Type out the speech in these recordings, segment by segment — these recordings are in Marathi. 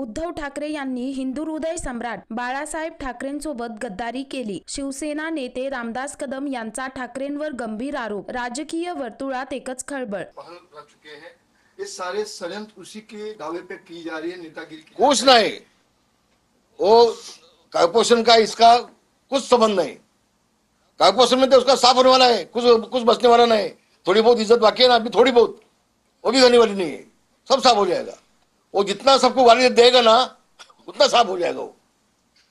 उद्धव ठाकरे यांनी हिंदू हृदय सम्राट बाळासाहेब ठाकरेंसोबत गद्दारी केली. शिवसेना नेते रामदास कदम यांचा ठाकरेंवर गंभीर आरोप. राजकीय वर्तुळात एकच खळबळ. ये सारे षडयंत्र उसी के दावे पे की जा रही है नेतागिरी की कुछ नहीं। वो कार्पोरेशन का इसका कुछ संबंध नहीं। कार्पोरेशन में तो उसका साफ होने वाला है कुछ कुछ बचने वाला नहीं। थोड़ी बहुत इज्जत बाकी है ना अभी थोड़ी बहुत। वो भी होने वाली नहीं है। सब साफ हो जाएगा। वो जितना सबको वाली देगा ना उतना साफ़ हो जाएगा वो।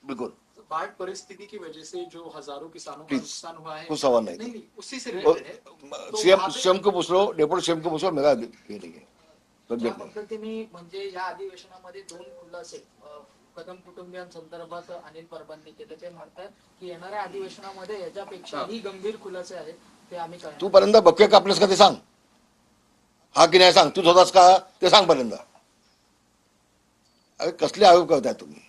बिल्कुल। बाढ़ परिस्थिति की वजह से जो हज़ारों किसानों का नुकसान हुआ है कुछ सवाल नहीं। नहीं नहीं उसी से तो सीएम सीएम को पूछ लो डेप्यूटी सीएम को पूछ लो मेरा ये नहीं है। ज्या सब्जेक्ट नहीं। पद्धतीने म्हणजे या अधिवेशनामध्ये दोन खुलासे कदम कुटुंबियांसंदर्भात अनिल परबांनी केले ते म्हणतात की येणाऱ्या अधिवेशनामध्ये याच्यापेक्षाही गंभीर खुलासे आहेत ते आम्ही करणार तू पर्यंत बक्के कापलेस का ते सांग. हा की नाही सांग? तू होतास का ते सांग पर्यंत. अरे कसले आरोप करताय तुम्ही?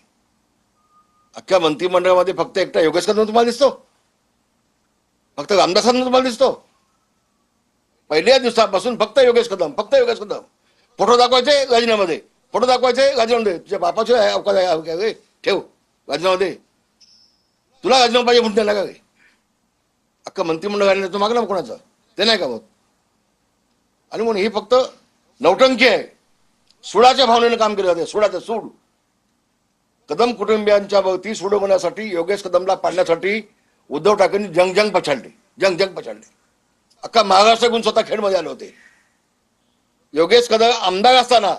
अख्ख्या मंत्रिमंडळामध्ये फक्त एकटा योगेश कदम तुम्हाला दिसतो? फक्त रामदासांना तुम्हाला दिसतो? पहिल्या दिवसापासून फक्त योगेश कदम फक्त योगेश कदम फोटो दाखवायचे राजीनामध्ये फोटो दाखवायचे राजीनामध्ये तुझ्या बापाचे अवकाश आहे, अवकाश आहे. ठेव राजीनामध्ये तुला राजीनामा पाहिजे म्हणून त्यांना का रे? अख्खा मंत्रिमंडळाने तो मागला कोणाचं? ते नाही का बघ आणि म्हणून ही फक्त नौटंकी आहे. सुडाच्या भावनेने काम केलं जाते. सुडाचं सूड. कदम कुटुंबियांच्या भोवती सूड होण्यासाठी योगेश कदमला पाडण्यासाठी उद्धव ठाकरेंनी जंग जंग पछाडले. जंग जंग पछाडले. अख्खा महाराष्ट्र गुण स्वतः खेडमध्ये आले होते. योगेश कदम आमदार असताना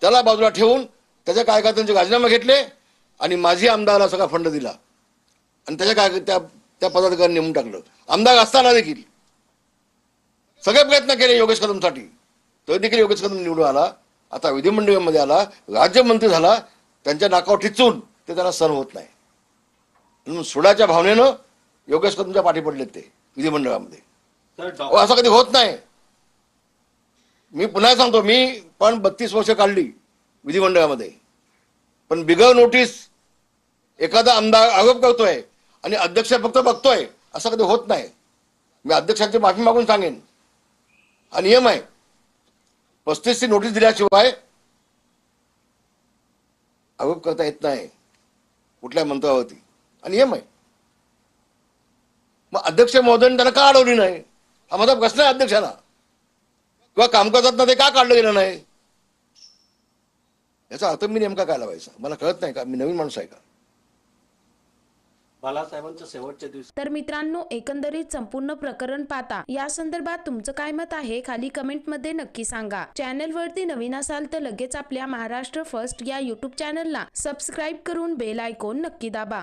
त्याला बाजूला ठेवून त्याच्या कार्यकर्त्यांचे राजीनामे घेतले आणि माझी आमदाराला सगळा फंड दिला. आणि त्याच्या काय त्या त्या पदाधिकाऱ्यांनी नेमून टाकलं. आमदार असताना देखील. सगळे प्रयत्न केले योगेश कदमसाठी. तो देखील योगेश कदम निवडून आला. आता विधिमंडळामध्ये आला राज्यमंत्री झाला त्यांच्या नाकावर ठिचून ते त्यांना सण होत नाही. म्हणून सुडाच्या भावनेनं योगेश कदमच्या पाठी पडलेत ते विधिमंडळामध्ये. असं कधी होत नाही. मी पुन्हा सांगतो मी पण बत्तीस वर्ष काढली विधिमंडळामध्ये. पण बिगर नोटीस एखादा आमदार आरोप करतोय आणि अध्यक्ष फक्त बघतोय असं कधी होत नाही. मी अध्यक्षांची माफी मागून सांगेन. हा नियम आहे. पस्तीसची नोटीस दिल्याशिवाय आरोप करता येत नाही. कुठल्या मंत्रावरती. आणि नियम आहे मग अध्यक्ष महोदयाने त्यांना का अडवली नाही? हा माझा प्रश्न आहे अध्यक्षाला. किंवा कामकाजात ते का काढलं गेलं नाही? याचा अर्थ मी नेमका काय लावायचा? मला कळत नाही का? मी नवीन माणूस आहे का? बालासाहेबांच्या शेवटच्या दिवशी. तर मित्रांनो एकंदरीत संपूर्ण प्रकरण पाहता या संदर्भात तुमचं काय मत आहे खाली कमेंटमध्ये नक्की सांगा. चॅनलवरती नवीन असाल तर लगेच आपल्या महाराष्ट्र फर्स्ट या युट्यूब चॅनलला सबस्क्राईब करून बेल आयकॉन नक्की दाबा.